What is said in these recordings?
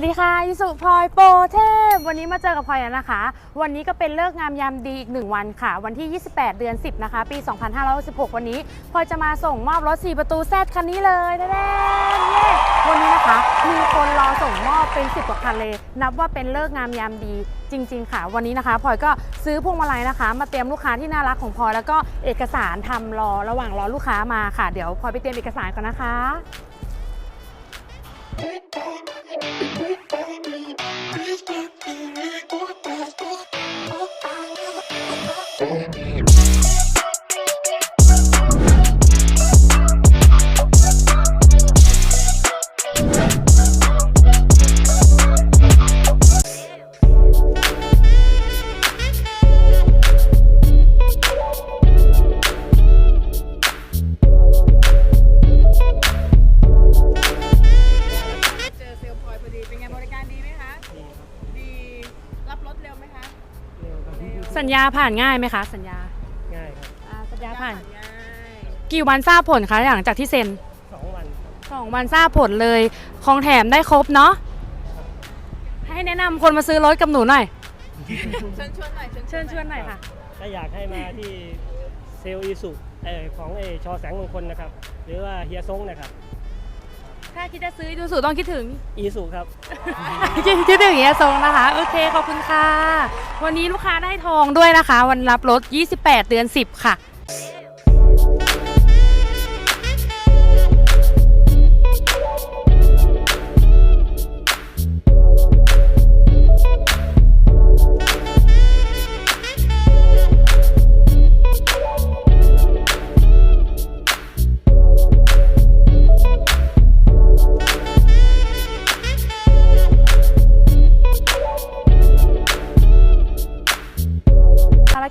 วัสดีค่ะยิสุพลอยโปรเทพ วันนี้มาเจอกับพลอยแล้วนะคะ วันนี้ก็เป็นเลิกงามยามดีอีกหนึ่งวันค่ะ วันที่ 28 เดือน 10 นะคะ ปี 2516วันนี้พลอยจะมาส่งมอบรถ 4 ประตูแซดคันนี้เลยแน่ๆเย้วันนี้นะคะ มีคนรอส่งมอบเป็น 10 กว่าคันเลย นับว่าเป็นเลิกงามยามดีจริง ๆ ค่ะ วันนี้นะคะพลอยก็ซื้อพวงมาลัยนะคะ มาเตรียมลูกค้าที่น่ารักของพลอยแล้วก็เอกสารทำรอระหว่างรอลูกค้ามาค่ะ เดี๋ยวพลอยไปเตรียมเอกสารก่อนนะคะ สัญญาผ่านง่ายไหมคะ สัญญาง่ายครับอ่าสัญญาผ่านง่ายกี่วันทราบผลคะหลังจากที่เซ็นสองวันครับสองวันทราบผลเลยของแถมได้ครบเนาะให้แนะนำคนมาซื้อรถกับหนูหน่อยเชิญชวนหน่อยเชิญชวนหน่อยค่ะ ถ้าอยากให้มาที่เซลล์อีสุเออของเออชอแสงมงคลนะครับ หรือว่าเฮียซงนะครับ ถ้าคิดจะซื้อดูสูต้องคิดถึง อีสุครับ คิดคิดถึงเฮียทรงนะคะ โอเค ขอบคุณค่ะ วันนี้ลูกค้าได้ทองด้วยนะคะ วันรับรถ 28 เดือน 10 ค่ะ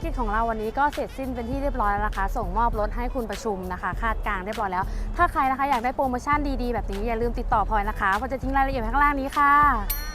กิจของเราวันนี้ก็เสร็จสิ้นเป็นที่เรียบร้อยแล้วนะคะ ส่งมอบรถให้คุณประชุมนะคะ คาดกลางเรียบร้อยแล้ว ถ้าใครนะคะอยากได้โปรโมชั่นดีๆ แบบนี้อย่าลืมติดต่อพลอยนะคะเพราจะทิ้งรายละเอียดไว้ข้างล่างนี้ค่ะ